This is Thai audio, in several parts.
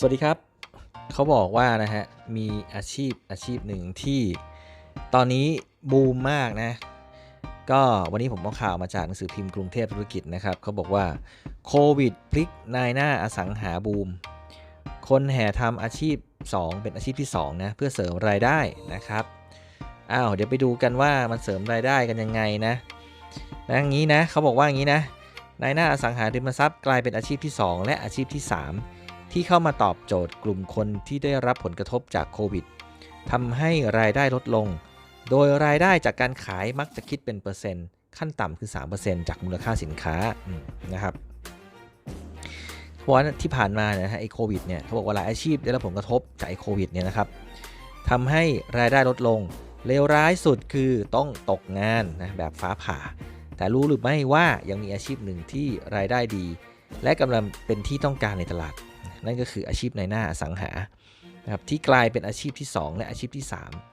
สวัสดีครับ เขาบอกว่านะฮะ มีอาชีพอาชีพหนึ่งที่ตอนนี้บูมมากนะ ก็วันนี้ผมเอาข่าวมาจากหนังสือพิมพ์กรุงเทพธุรกิจนะครับ เขาบอกว่าโควิดพลิกนายหน้าอสังหาบูม คนแห่ทำอาชีพ 2 เป็นอาชีพที่ 2 นะ เพื่อเสริมรายได้นะครับ อ้าว เดี๋ยวไปดูกันว่ามันเสริมรายได้กันยังไงนะนะอย่างนี้นะ เขาบอกว่าอย่างนี้นะนายหน้าอสังหาริมทรัพย์กลายเป็นอาชีพที่ 2 และอาชีพที่ 3 ที่เข้ามาตอบโจทย์กลุ่มคนที่ได้รับผลกระทบจากโควิดทำให้รายได้ลดลง โดยรายได้จากการขายมักจะคิดเป็นเปอร์เซ็นต์ ขั้นต่ำคือ 3%จากมูลค่าสินค้านะครับเพราะว่าที่ผ่านมาเนี่ยนะฮะไอ้โควิดเนี่ยเขาบอกว่าหลายอาชีพได้รับผลกระทบจากไอ้โควิดเนี่ยนะครับทำให้รายได้ลดลงเลวร้ายสุดคือต้องตกงานนะแบบฟ้าผ่า แต่รู้หรือไม่ว่ายังมีอาชีพหนึ่งที่รายได้ดี และกำลังเป็นที่ต้องการในตลาด นั่นก็คืออาชีพในหน้าอสังหานะครับที่กลายเป็นอาชีพที่ 2 และอาชีพที่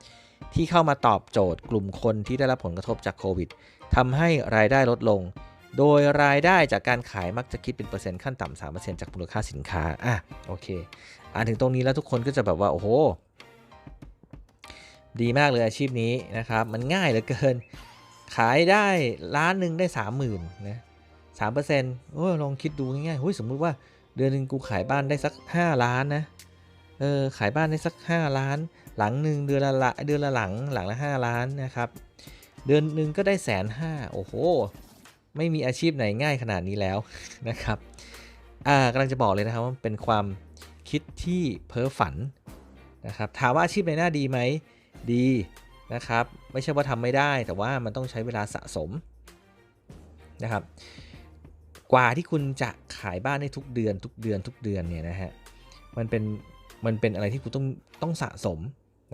3 ที่เข้ามาตอบโจทย์กลุ่มคนที่ได้รับผลกระทบจากโควิดทำให้รายได้ลดลง โดยรายได้จากการขายมักจะคิดเป็นเปอร์เซ็นต์ขั้นต่ำสามเปอร์เซ็นต์จากมูลค่าสินค้าอะโอเคอ่านถึงตรงนี้แล้วทุกคนก็จะแบบว่าโอ้โหดีมากเลยอาชีพนี้นะครับ มันง่ายเหลือเกิน ขายได้ล้านหนึ่งได้สามหมื่นนะสามเปอร์เซ็นต์โอ้ลองคิดดูง่ายๆเฮ้ยสมมุติว่า เดือนหนึ่งกูขายบ้านได้สัก 5 ล้านนะ เออ ขายบ้านได้สัก 5 ล้าน หลังหนึ่งเดือนละละเดือนละหลังหลังละ 5 ล้านนะครับ เดือนหนึ่งก็ได้แสนห้าโอ้โห ไม่มีอาชีพไหนง่ายขนาดนี้แล้วนะครับ อ่ากำลังจะบอกเลยนะครับว่าเป็นความคิดที่เพ้อฝันนะครับ ถามว่าอาชีพในหน้าดีไหม ดีนะครับ ไม่ใช่ว่าทำไม่ได้ แต่ว่ามันต้องใช้เวลาสะสมนะครับ กว่าที่คุณจะขายบ้านได้ทุกเดือน ทุกเดือนทุกเดือนเนี่ยนะฮะมันเป็นมันเป็นอะไรที่คุณต้องต้องสะสม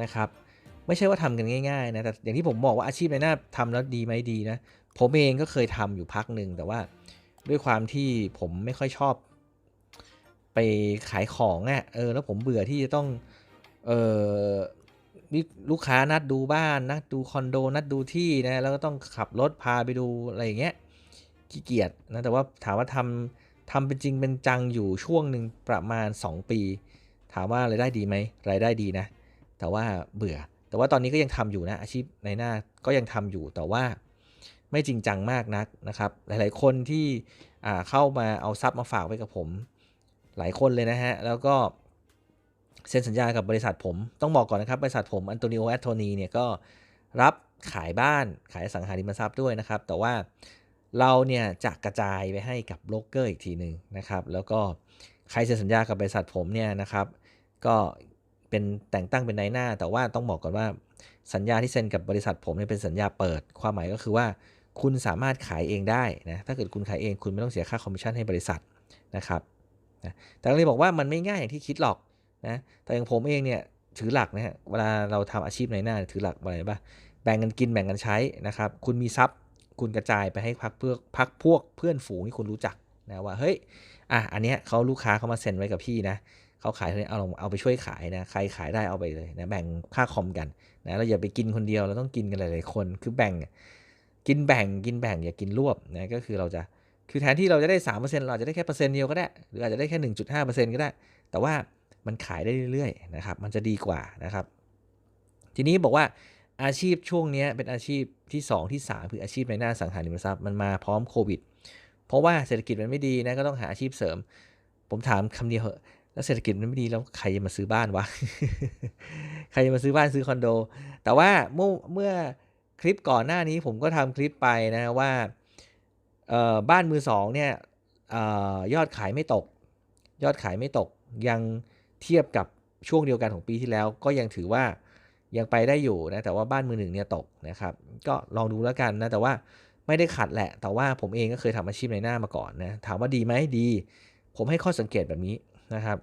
นะครับ ไม่ใช่ว่าทำกันง่ายๆนะแต่อย่างที่ผมบอกว่าอาชีพในหน้าทำแล้วดีไหมดีนะผมเองก็เคยทำอยู่พักหนึ่งแต่ว่าด้วยความที่ผมไม่ค่อยชอบ ไปขายของอะ่ะเออแล้วผมเบื่อที่จะต้องเออลูกค้านัดดูบ้านนัดดูคอนโดนัดดูที่นะแล้วก็ต้องขับรถพาไปดูอะไรอย่างเงี้ย ขี้เกียจนะแต่ว่าถามว่าทำทำเป็นจริงเป็นจังอยู่ช่วงหนึ่งประมาณ 2 ปี ถามว่ารายได้ดีไหมรายได้ดีนะ แต่ว่าเบื่อ แต่ว่าตอนนี้ก็ยังทำอยู่นะอาชีพในหน้าก็ยังทำอยู่แต่ว่าไม่จริงจังมากนักนะครับ หลาย ๆ คนที่เข้ามาเอาทรัพย์มาฝากไว้กับผม หลายคนเลยนะฮะ แล้วก็เซ็นสัญญากับบริษัทผม ต้องบอกก่อนนะครับ บริษัทผมอันโตนิโอแอตโทนีเนี่ยก็รับขายบ้านขายสังหาริมทรัพย์ด้วยนะครับ แต่ว่า เราเนี่ยจะกระจายไปให้กับโบรกเกอร์อีกทีหนึ่งนะครับ แล้วก็ใครเซ็นสัญญากับบริษัทผมเนี่ยนะครับ ก็เป็นแต่งตั้งเป็นนายหน้า แต่ว่าต้องบอกก่อนว่าสัญญาที่เซ็นกับบริษัทผมเนี่ยเป็นสัญญาเปิด ความหมายก็คือว่าคุณสามารถขายเองได้นะ ถ้าเกิดคุณขายเองคุณไม่ต้องเสียค่าคอมมิชชั่นให้บริษัทนะครับนะแต่เราเลยบอกว่ามันไม่ง่ายอย่างที่คิดหรอกนะ แต่อย่างผมเองเนี่ยถือหลักนะฮะ เวลาเราทำอาชีพในหน้าถือหลักอะไรบ้างแบ่งกันกินแบ่งกันใช้นะครับ คุณมีทรัพย์ คุณกระจายไปให้พักเพื่อพักพวกเพื่อนฝูงที่คุณรู้จักนะว่าเฮ้ยอะอันเนี้ยเขาลูกค้าเขามาเซ็นไว้กับพี่นะเขาขายเท่านี้เอาลงเอาไปช่วยขายนะใครขายได้เอาไปเลยนะแบ่งค่าคอมกันนะเราอย่าไปกินคนเดียวเราต้องกินกันหลายๆคนคือแบ่งกินแบ่งกินแบ่งอย่ากินรวบนะก็คือเราจะคือแทนที่เราจะได้สามเปอร์เซ็นต์เราจะได้แค่เปอร์เซ็นต์เดียวก็ได้ หรืออาจจะได้แค่หนึ่งจุดห้าเปอร์เซ็นต์ก็ได้ แต่ว่ามันขายได้เรื่อยๆนะครับมันจะดีกว่านะครับ ทีนี้บอกว่า อาชีพช่วงนี้เป็นอาชีพที่ 2 ที่ 3 คืออาชีพในหน้าสังหาริมทรัพย์มันมาพร้อมโควิด เพราะว่าเศรษฐกิจมันไม่ดีนะก็ต้องหาอาชีพเสริม ผมถามคำเดียวเหอะแล้วเศรษฐกิจมันไม่ดีแล้วใครจะมาซื้อบ้านวะใครจะมาซื้อบ้านซื้อคอนโด แต่ว่าเมื่อเมื่อคลิปก่อนหน้านี้ผมก็ทำคลิปไปนะว่าบ้านมือสองเนี่ยอยอดขายไม่ตก ยอดขายไม่ตกยังเทียบกับช่วงเดียวกันของปีที่แล้ว ก็ยังถือว่า ยังไปได้อยู่นะแต่ว่าบ้านมือหนึ่งเนี่ยตกนะครับก็ลองดูแล้วกันนะแต่ว่าไม่ได้ขัดแหละ แต่ว่าผมเองก็เคยทำอาชีพในหน้ามาก่อนนะถามว่าดีไหมดี ผมให้ข้อสังเกตแบบนี้นะครับ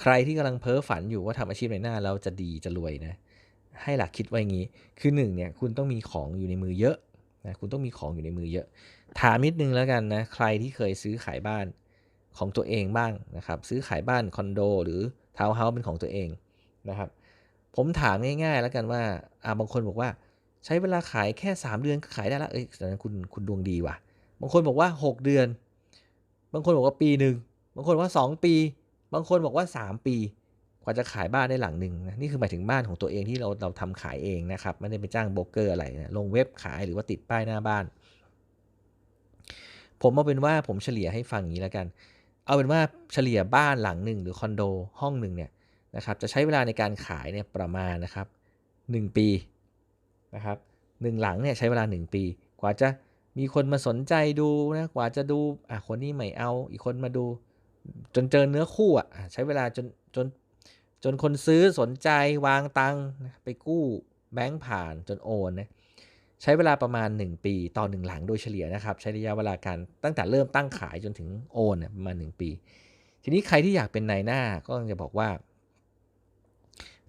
ใครที่กำลังเพ้อฝันอยู่ว่าทำอาชีพในหน้าแล้วจะดีจะรวยนะให้หลักคิดไว้งี้ คือหนึ่งเนี่ยคุณต้องมีของอยู่ในมือเยอะนะคุณต้องมีของอยู่ในมือเยอะ ถามนิดนึงแล้วกันนะใครที่เคยซื้อขายบ้านของตัวเองบ้างนะครับ ซื้อขายบ้านคอนโดหรือทาวน์เฮาส์เป็นของตัวเองนะครับ ผมถามง่าย ๆ แล้วกันว่าอ่าบางคนบอกว่าใช้เวลาขายแค่ 3 เดือนก็ขายได้ล้วเอ้ยแสดงคุณคุณดวงดีว่ะ บางคนบอกว่า 6 เดือน บางคนบอกว่าปีหนึ่งบางคนว่า 2 ปี บางคนบอกว่า 3 ปี กว่าจะขายบ้านได้หลังหนึ่งนะนี่คือหมายถึงบ้านของตัวเองที่เราเราทำขายเองนะครับไม่ได้ไปจ้างโบรกเกอร์อะไรนะลงเว็บขายหรือว่าติดป้ายหน้าบ้าน ผมเอาเป็นว่าผมเฉลี่ยให้ฟังอย่างนี้แล้วกัน เอาเป็นว่าเฉลี่ยบ้านหลังหนึ่งหรือคอนโดห้องหนึ่งเนี่ย นะครับจะใช้เวลาในการขายเนี่ยประมาณนะครับ 1 ปีนะครับหนึ่งหลังเนี่ยใช้เวลา 1 ปี กว่าจะมีคนมาสนใจดูนะกว่าจะดูอะคนนี้ไม่เอา อีกคนมาดู จนเจอเนื้อคู่อะใช้เวลาจนจนจนคนซื้อสนใจวางตังค์ไปกู้แบงก์ผ่านจนโอนนะใช้เวลาประมาณ 1 ปีต่อหนึ่งหลังโดยเฉลี่ยนะครับ ใช้ระยะเวลาการตั้งแต่เริ่มตั้งขายจนถึงโอนเนี่ยประมาณ 1 ปี ทีนี้ใครที่อยากเป็นนายหน้าก็จะบอกว่า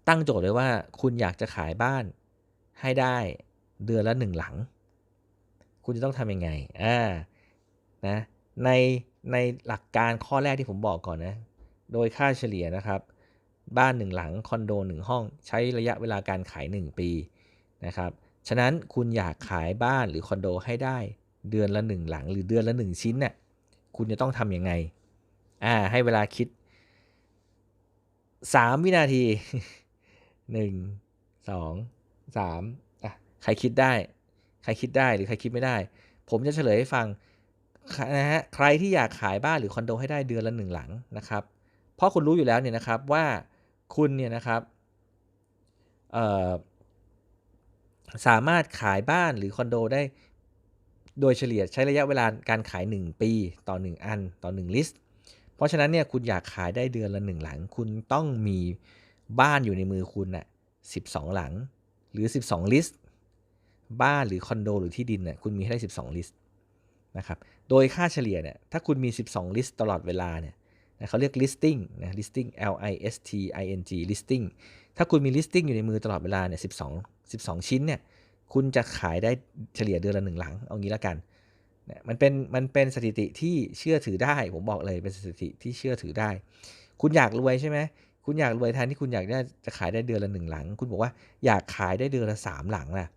ตั้งโจทย์เลยว่า คุณอยากจะขายบ้านให้ได้เดือนละหนึ่งหลัง คุณจะต้องทำยังไงอ่านะในในหลักการข้อแรกที่ผมบอกก่อนนะ โดยค่าเฉลี่ยนะครับ บ้านหนึ่งหลัง คอนโดหนึ่งห้อง ใช้ระยะเวลาการขาย 1 ปีนะครับ ฉะนั้นคุณอยากขายบ้านหรือคอนโดให้ได้เดือนละ 1 หลัง หรือเดือนละ 1 ชิ้นเนี่ยคุณจะต้องทำยังไง อ่า ให้เวลาคิด 3 วินาที 1 2 3อะใครคิดได้ ใครคิดได้หรือใครคิดไม่ได้ ผมจะเฉลยให้ฟังนะฮะใครที่อยากขายบ้านหรือคอนโดให้ได้เดือนละหนึ่งหลังนะครับเพราะคุณรู้อยู่แล้วเนี่ยนะครับว่าคุณเนี่ยนะครับสามารถขายบ้านหรือคอนโดได้โดยเฉลี่ยใช้ระยะเวลาการขาย 1 ปีต่อ 1 อันต่อ 1 ลิสต์ เพราะฉะนั้นเนี่ยคุณอยากขายได้เดือนละ 1 หลัง คุณต้องมี บ้านอยู่ในมือคุณน่ะ12หลัง หรือ 12 ลิสต์ บ้านหรือคอนโดหรือที่ดินน่ะคุณมีให้ได้ 12 ลิสต์นะครับ โดยค่าเฉลี่ยเนี่ยถ้าคุณมี 12 list ตลอดเวลาเนี่ยนะเขาเรียก listing นะ listing L I S T I N G listing ถ้าคุณมี listing อยู่ในมือตลอดเวลาเนี่ย12 12 ชิ้นเนี่ยคุณจะขายได้เฉลี่ยเดือนละหนึ่งหลัง เอางี้ละกันนะมันเป็นมันเป็นสถิติที่เชื่อถือได้ ผมบอกเลยเป็นสถิติที่เชื่อถือได้ คุณอยากรวยใช่ไหม คุณอยากรวยแทนที่คุณอยากได้จะขายได้เดือนละหนึ่งหลัง คุณบอกว่าอยากขายได้เดือนละสามหลังล่ะ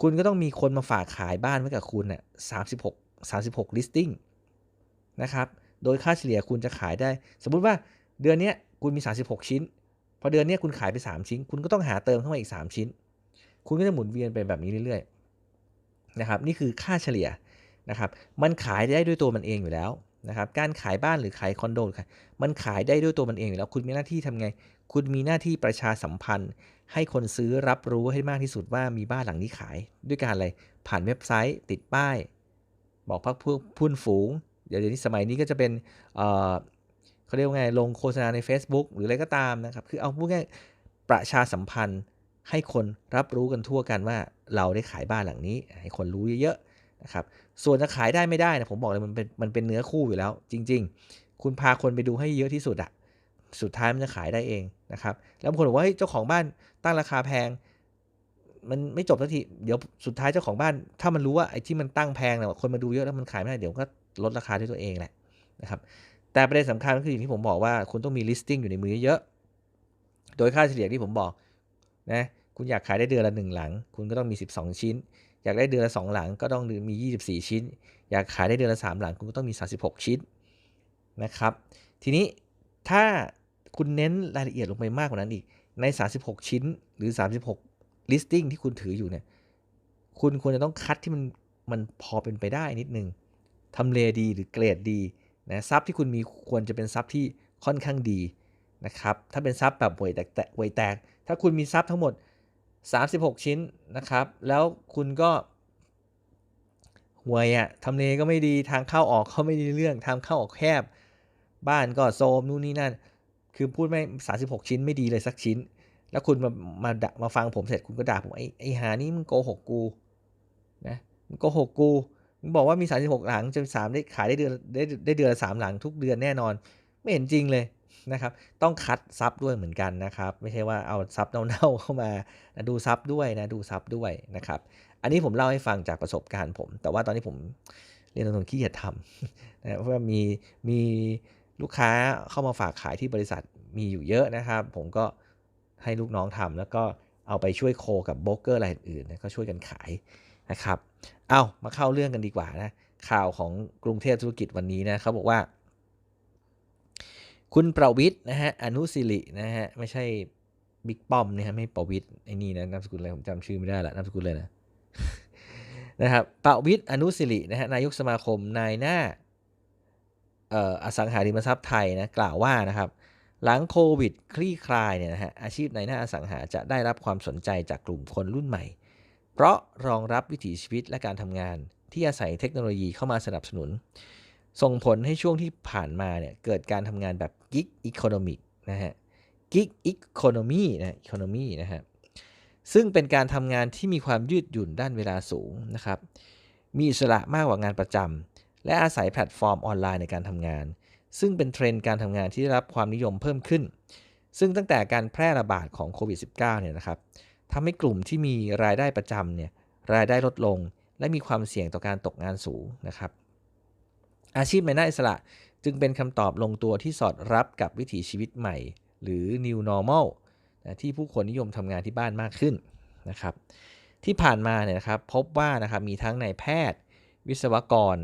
คุณก็ต้องมีคนมาฝากขายบ้านไว้กับคุณน่ะสามสิบหก36 listing นะครับ โดยค่าเฉลี่ยคุณจะขายได้ สมมุติว่าเดือนนี้คุณมี 36 ชิ้น พอเดือนนี้คุณขายไป 3 ชิ้น คุณก็ต้องหาเติมเข้ามาอีก 3 ชิ้น คุณก็จะหมุนเวียนไปแบบนี้เรื่อยๆนะครับ นี่คือค่าเฉลี่ยนะครับ มันขายได้ด้วยตัวมันเองอยู่แล้ว นะครับการขายบ้านหรือขายคอนโดมันขายได้ด้วยตัวมันเองอยู่แล้วคุณมีหน้าที่ทำไง คุณมีหน้าที่ประชาสัมพันธ์ ให้คนซื้อรับรู้ให้มากที่สุดว่ามีบ้านหลังนี้ขาย ด้วยการอะไรผ่านเว็บไซต์ติดป้าย บอกพักพพุ่นฝูง เดี๋ยวนี้สมัยนี้ก็จะเป็นเขาเรียกว่าไงลงโฆษณาใน Facebook หรืออะไรก็ตามนะครับคือเอาพูดง่ายประชาสัมพันธ์ให้คนรับรู้กันทั่วกันว่าเราได้ขายบ้านหลังนี้ ให้คนรู้เยอะๆนะครับ ส่วนจะขายได้ไม่ได้นะผมบอกเลยมันเป็นมันเป็นเนื้อคู่อยู่แล้ว จริง ๆ คุณพาคนไปดูให้เยอะที่สุดอะสุดท้ายมันจะขายได้เองนะครับ แล้วบางคนบอกว่าเจ้าของบ้านตั้งราคาแพง มันไม่จบสักทีเดี๋ยวสุดท้ายเจ้าของบ้าน ถ้ามันรู้ว่าไอ้ที่มันตั้งแพงเนี่ยคนมาดูเยอะแล้วมันขายไม่ได้เดี๋ยวก็ลดราคาด้วยตัวเองแหละนะครับแต่ประเด็นสำคัญก็คืออย่างที่ผมบอกว่าคุณต้องมี listing อยู่ในมือเยอะโดยค่าเฉลี่ยที่ผมบอกนะคุณอยากขายได้เดือนละหนึ่งหลัง คุณก็ต้องมี 12 ชิ้น อยากได้เดือนละ 2 หลังก็ต้องมี 24 ชิ้น อยากขายได้เดือนละ 3 หลังคุณก็ต้องมี 36 ชิ้นนะครับ ทีนี้ถ้าคุณเน้นรายละเอียดลงไปมากกว่านั้นอีก ใน 36 ชิ้นหรือ 36 listing ที่คุณถืออยู่เนี่ย คุณควรจะต้องคัดที่มันมันพอเป็นไปได้นิดนึงทำเลดีหรือเกรดดีนะซับที่คุณมีควรจะเป็นซับที่ค่อนข้างดีนะครับ ถ้าเป็นซับแบบห่วยแตกห่วยแตก ถ้าคุณมีซับทั้งหมด 36 ชิ้นนะครับ แล้วคุณก็ห่วยอะทำเลก็ไม่ดีทางเข้าออกเขาไม่ดีเรื่องทางเข้าออกแคบ บ้านก็โซมนู่นนี่นั่น คือพูดไม่ 36 ชิ้นไม่ดีเลยสักชิ้น แล้วคุณมามามาฟังผมเสร็จคุณก็ด่าผมไอ้ไอ้หานี่มึงโกหกกูนะมึงโกหกกูมึงบอกว่ามี 36 หลังจะสามได้ขายได้เดือนได้ได้เดือนละสามหลังทุกเดือนแน่นอน ไม่เห็นจริงเลย นะครับ ต้องคัดซับด้วยเหมือนกันนะครับ ไม่ใช่ว่าเอาซับเน่าๆเข้ามาดูซับด้วยนะดูซับด้วยนะครับ อันนี้ผมเล่าให้ฟังจากประสบการณ์ผม แต่ว่าตอนนี้ผมเรียนตรงๆขี้เกียจทำนะเพราะว่ามีมีลูกค้าเข้ามาฝากขายที่บริษัทมีอยู่เยอะนะครับ ผมก็ให้ลูกน้องทำแล้วก็เอาไปช่วยโคกับโบรกเกอร์รายอื่นๆก็ช่วยกันขายนะครับ เอามาเข้าเรื่องกันดีกว่านะข่าวของกรุงเทพธุรกิจวันนี้นะเขาบอกว่า คุณประวิทย์นะฮะอนุสิรินะฮะไม่ใช่บิ๊กป้อมนะฮะไม่ประวิทย์ไอ้นี่นะนามสกุลอะไรผมจำชื่อไม่ได้ละนามสกุลเลยนะนะครับประวิทย์อนุสิรินะฮะนายกสมาคมนายหน้าเอ่ออสังหาริมทรัพย์ไทยนะกล่าวว่านะครับหลังโควิดคลี่คลายเนี่ยนะฮะอาชีพในหน้าอสังหาจะได้รับความสนใจจากกลุ่มคนรุ่นใหม่ เพราะรองรับวิถีชีวิตและการทำงานที่อาศัยเทคโนโลยีเข้ามาสนับสนุน ส่งผลให้ช่วงที่ผ่านมาเนี่ยเกิดการทำงานแบบ กิ๊กอีโคโนมิกนะฮะกิ๊กอีโคโนมีนะอีโคโนมีนะฮะ ซึ่งเป็นการทำงานที่มีความยืดหยุ่นด้านเวลาสูงนะครับ มีอิสระมากกว่างานประจำ และอาศัยแพลตฟอร์มออนไลน์ในการทำงาน ซึ่งเป็นเทรนด์การทำงานที่ได้รับความนิยมเพิ่มขึ้น ซึ่งตั้งแต่การแพร่ระบาดของโควิด -19 เนี่ยนะครับทำให้กลุ่มที่มีรายได้ประจำเนี่ยรายได้ลดลง และมีความเสี่ยงต่อการตกงานสูงนะครับอาชีพในหน้าอิสระ จึงเป็นคำตอบลงตัวที่สอดรับกับวิถีชีวิตใหม่ หรือ new normal นะที่ผู้คนนิยมทำงานที่บ้านมากขึ้นนะครับ ที่ผ่านมาเนี่ยนะครับพบว่านะครับมีทั้งนายแพทย์ วิศวกร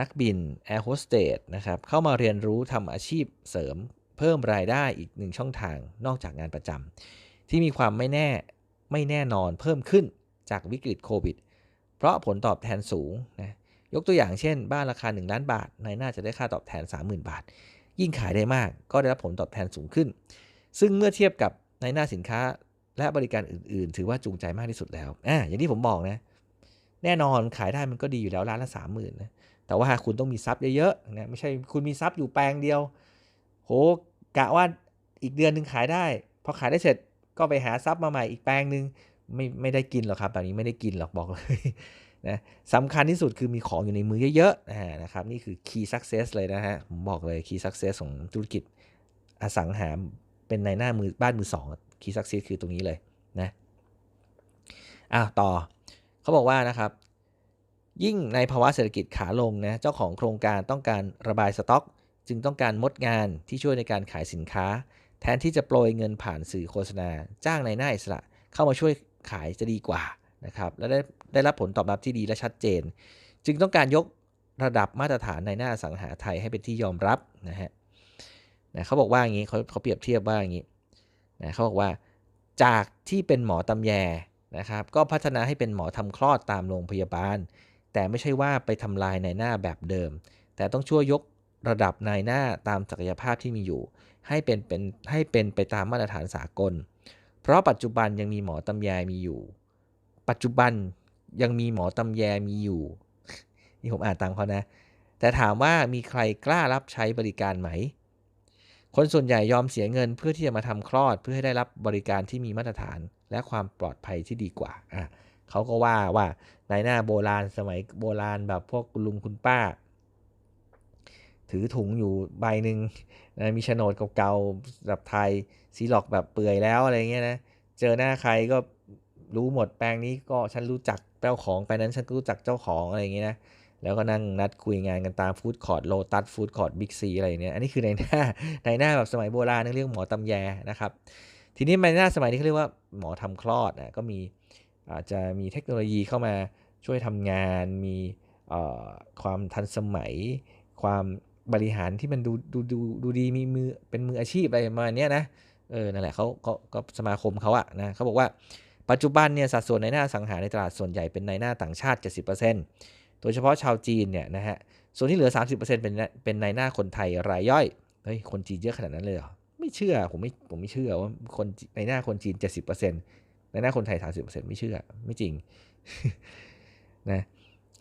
นักบินแอร์โฮสเตสนะครับเข้ามาเรียนรู้ทำอาชีพเสริมเพิ่มรายได้อีกหนึ่งช่องทางนอกจากงานประจำที่มีความไม่แน่ไม่แน่นอนเพิ่มขึ้นจากวิกฤตโควิด เพราะผลตอบแทนสูงนะ ยกตัวอย่างเช่น บ้านราคา 1 ล้านบาทนายหน่าจะได้ค่าตอบแทน 30,000 บาท ยิ่งขายได้มากก็ได้รับผลตอบแทนสูงขึ้น ซึ่งเมื่อเทียบกับในหน้าสินค้าและบริการอื่น ๆ ถือว่าจูงใจมากที่สุดแล้วอ่าอย่างที่ผมบอกนะ แน่นอนขายได้มันก็ดีอยู่แล้วร้านละสามหมื่นนะ แต่ว่าคุณต้องมีทรัพย์เยอะๆนะไม่ใช่คุณมีทรัพย์อยู่แปลงเดียว โหกะว่าอีกเดือนหนึ่งขายได้ พอขายได้เสร็จก็ไปหาทรัพย์มาใหม่อีกแปลงหนึ่งไม่ไม่ได้กินหรอกครับ แบบนี้ไม่ได้กินหรอกบอกเลย นะสำคัญที่สุดคือมีของอยู่ในมือเยอะๆนะครับนี่คือ key success เลยนะฮะผมบอกเลย key success ของธุรกิจอสังหาเป็นในหน้ามือบ้านมือสอง key success คือตรงนี้เลยนะอ้าวต่อเขาบอกว่านะครับ ยิ่งในภาวะเศรษฐกิจขาลงนะเจ้าของโครงการต้องการระบายสต็อก จึงต้องการมดงานที่ช่วยในการขายสินค้า แทนที่จะโปรยเงินผ่านสื่อโฆษณา จ้างในหน้าอิสระเข้ามาช่วยขายจะดีกว่า นะครับและได้ได้รับผลตอบรับที่ดีและชัดเจน จึงต้องการยกระดับมาตรฐานในหน้าสังหาไทยให้เป็นที่ยอมรับนะฮะนะเขาบอกว่าอย่างนี้เขาเขาเปรียบเทียบว่าอย่างนี้นะเขาบอกว่าจากที่เป็นหมอตำแยนะครับก็พัฒนาให้เป็นหมอทำคลอดตามโรงพยาบาล แต่ไม่ใช่ว่าไปทำลายในหน้าแบบเดิม แต่ต้องช่วยยกระดับนายหน้าตามศักยภาพที่มีอยู่ ให้เป็นเป็นให้เป็นไปตามมาตรฐานสากล เพราะปัจจุบันยังมีหมอตำแยมีอยู่ ปัจจุบันยังมีหมอตำแยมีอยู่ นี่ผมอ่านตามเขานะ แต่ถามว่ามีใครกล้ารับใช้บริการไหม คนส่วนใหญ่ยอมเสียเงินเพื่อที่จะมาทำคลอดเพื่อให้ได้รับบริการที่มีมาตรฐานและความปลอดภัยที่ดีกว่าอะเขาก็ว่าว่าในหน้าโบราณสมัยโบราณแบบพวกคุณลุงคุณป้า ถือถุงอยู่ใบหนึ่งนะมีโฉนดเก่าๆแบบไทยซีล็อกแบบเปื่อยแล้วอะไรเงี้ยนะ เจอหน้าใครก็ รู้หมดแปลงนี้ก็ฉันรู้จักเจ้าของไปนั้นฉันก็รู้จักเจ้าของอะไรอย่างเงี้ยนะแล้วก็นั่งนัดคุยงานกันตามฟู้ดคอร์ดโลตัสฟู้ดคอร์ดบิ๊กซีอะไรเนี้ยอันนี้คือในหน้าในหน้าแบบสมัยโบราณเรียกหมอตำแยนะครับ ทีนี้ในหน้าสมัยนี้เขาเรียกว่าหมอทำคลอดนะก็มีอาจจะมีเทคโนโลยีเข้ามาช่วยทำงาน มีความทันสมัย ความบริหารที่มันดูดูดูดูดีมีมือเป็นมืออาชีพอะไรประมาณนี้นะเออนั่นแหละเขาก็สมาคมเขาอะนะเขาบอกว่า ปัจจุบันเนี่ยสัดส่วนในหน้าสังหาในตลาดส่วนใหญ่เป็นในหน้าต่างชาติ 70%โดยเฉพาะชาวจีนเนี่ยนะฮะ ส่วนที่เหลือ 30%เป็นเป็นในหน้าคนไทยรายย่อย เฮ้ย คนจีนเยอะขนาดนั้นเลยเหรอ ไม่เชื่อ ผมไม่ ผมไม่เชื่อว่าคนในหน้าคนจีน 70%ในหน้าคนไทย 30%ไม่เชื่อ ไม่จริง นะ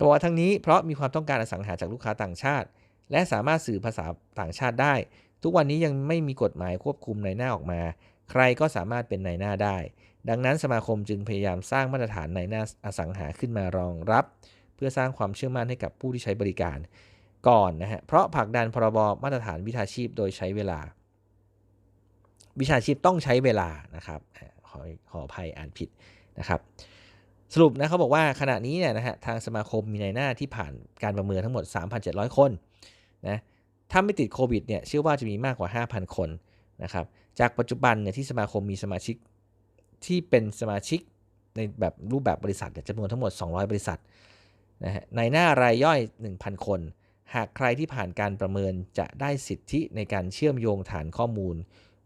ตัวทั้งนี้เพราะมีความต้องการอสังหาจากลูกค้าต่างชาติ และสามารถสื่อภาษาต่างชาติได้ ทุกวันนี้ยังไม่มีกฎหมายควบคุมในหน้าออกมา ใครก็สามารถเป็นในหน้าได้ ดังนั้นสมาคมจึงพยายามสร้างมาตรฐานในหน้าอสังหาขึ้นมารองรับ เพื่อสร้างความเชื่อมั่นให้กับผู้ที่ใช้บริการก่อนนะฮะ เพราะผลักดันพรบมาตรฐานวิชาชีพโดยใช้เวลา วิชาชีพต้องใช้เวลานะครับ ขอขออภัยอ่านผิดนะครับ สรุปนะเขาบอกว่าขณะนี้เนี่ยนะฮะทางสมาคมมีในหน้าที่ผ่านการประเมินทั้งหมด 3,700 คนนะถ้าไม่ติดโควิดเนี่ยเชื่อว่าจะมีมากกว่า 5,000 คนนะครับ จากปัจจุบันเนี่ยที่สมาคมมีสมาชิก ที่เป็นสมาชิกในแบบรูปแบบบริษัทจำนวนทั้งหมด 200 บริษัทนะฮะในหน้ารายย่อย 1,000 คน หากใครที่ผ่านการประเมินจะได้สิทธิในการเชื่อมโยงฐานข้อมูล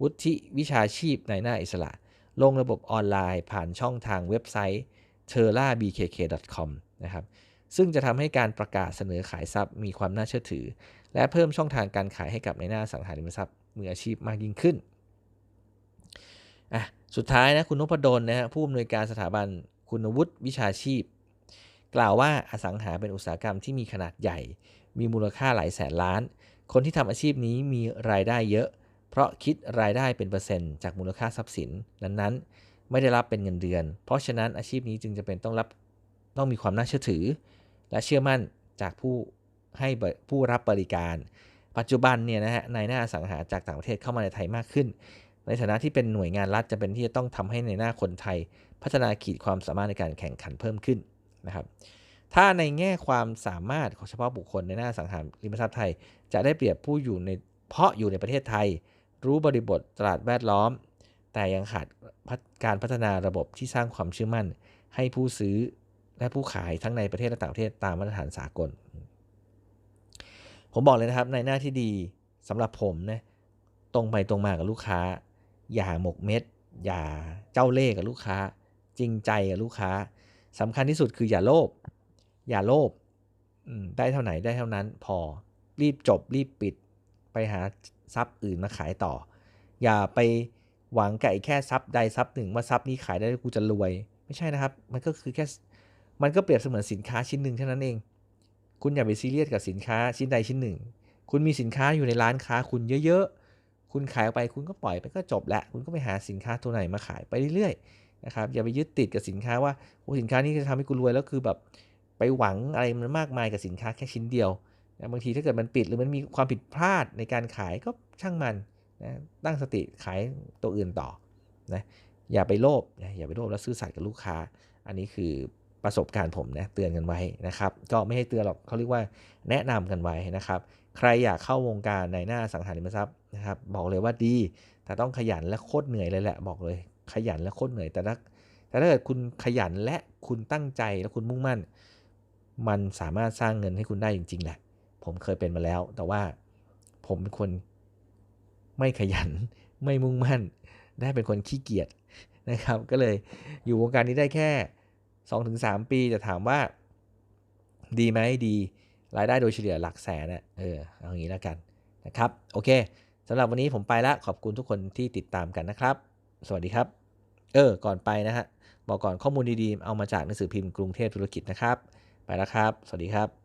วุฒิวิชาชีพในหน้าอิสระ ลงระบบออนไลน์ผ่านช่องทางเว็บไซต์ terrabkk.com นะครับซึ่งจะทำให้การประกาศเสนอขายทรัพย์มีความน่าเชื่อถือ และเพิ่มช่องทางการขายให้กับในหน้าสังหาริมทรัพย์มืออาชีพมากยิ่งขึ้น อะสุดท้ายนะคุณนพดลนะฮะผู้อำนวยการสถาบันคุณวุฒิวิชาชีพ กล่าวว่าอสังหาเป็นอุตสาหกรรมที่มีขนาดใหญ่ มีมูลค่าหลายแสนล้าน คนที่ทำอาชีพนี้มีรายได้เยอะ เพราะคิดรายได้เป็นเปอร์เซ็นต์จากมูลค่าทรัพย์สินนั้นๆ ไม่ได้รับเป็นเงินเดือน เพราะฉะนั้นอาชีพนี้จึงจะเป็นต้องรับต้องมีความน่าเชื่อถือ และเชื่อมั่นจากผู้ให้ผู้รับบริการ ปัจจุบันเนี่ยนะฮะในหน้าอสังหาจากต่างประเทศเข้ามาในไทยมากขึ้น ในฐานะที่เป็นหน่วยงานรัฐจะเป็นที่จะต้องทำให้ในหน้าคนไทย พัฒนาขีดความสามารถในการแข่งขันเพิ่มขึ้นนะครับถ้าในแง่ความสามารถของเฉพาะบุคคลในหน้าสังหาริมทรัพย์ไทย จะได้เปรียบผู้อยู่ในเพาะอยู่ในประเทศไทย รู้บริบทตลาดแวดล้อม แต่ยังขาดการพัฒนาระบบที่สร้างความเชื่อมั่น ให้ผู้ซื้อและผู้ขายทั้งในประเทศและต่างประเทศตามมาตรฐานสากล ผมบอกเลยนะครับในหน้าที่ดีสำหรับผมนะตรงไปตรงมากับลูกค้า อย่าหมกเม็ด อย่าเจ้าเล่ห์กับลูกค้า จริงใจกับลูกค้าสำคัญที่สุดคืออย่าโลภอย่าโลภได้เท่าไหนได้เท่านั้นพอรีบจบรีบปิด ไปหาทรัพย์อื่นมาขายต่อ อย่าไปหวังไก่แค่ทรัพย์ใดทรัพย์หนึ่งว่าทรัพย์นี้ขายได้กูจะรวย ไม่ใช่นะครับ มันก็คือแค่มันก็เปรียบเสมือนสินค้าชิ้นหนึ่งเท่านั้นเอง คุณอย่าไปซีเรียสกับสินค้าชิ้นใดชิ้นหนึ่ง คุณมีสินค้าอยู่ในร้านค้าคุณเยอะ คุณขายออกไปคุณก็ปล่อยไปก็จบละคุณก็ไปหาสินค้าตัวไหนมาขายไปเรื่อยๆนะครับอย่าไปยึดติดกับสินค้าว่าโอ้สินค้านี้จะทำให้กูรวยแล้วคือแบบไปหวังอะไรมันมากมายกับสินค้าแค่ชิ้นเดียวนะบางทีถ้าเกิดมันปิดหรือมันมีความผิดพลาดในการขายก็ช่างมันนะตั้งสติขายตัวอื่นต่อนะอย่าไปโลภนะอย่าไปโลภแล้วซื่อสัตย์กับลูกค้า อันนี้คือประสบการณ์ผมนะเตือนกันไว้นะครับ ก็ไม่ให้เตือนหรอกเขาเรียกว่าแนะนำกันไว้นะครับ ใครอยากเข้าวงการในหน้าสังหาริมทรัพย์ นะครับบอกเลยว่าดีแต่ต้องขยันและโคตรเหนื่อยเลยแหละบอกเลย ขยันและโคตรเหนื่อยแต่ถ้าแต่ถ้าเกิดคุณขยันและคุณตั้งใจและคุณมุ่งมั่น มันสามารถสร้างเงินให้คุณได้จริง ๆ แหละ ผมเคยเป็นมาแล้ว แต่ว่าผมเป็นคนไม่ขยันไม่มุ่งมั่น ได้เป็นคนขี้เกียจนะครับ ก็เลยอยู่วงการนี้ได้แค่ 2-3 ปีจะถามว่า ดีไหมดีรายได้โดยเฉลี่ยหลักแสนนะเออเอาอย่างนี้แล้วกันนะครับ โอเค สำหรับวันนี้ผมไปละขอบคุณทุกคนที่ติดตามกันนะครับ สวัสดีครับ เออ ก่อนไปนะฮะ บอกก่อนข้อมูลดีๆ เอามาจากหนังสือพิมพ์กรุงเทพธุรกิจนะครับ ไปแล้วครับ สวัสดีครับ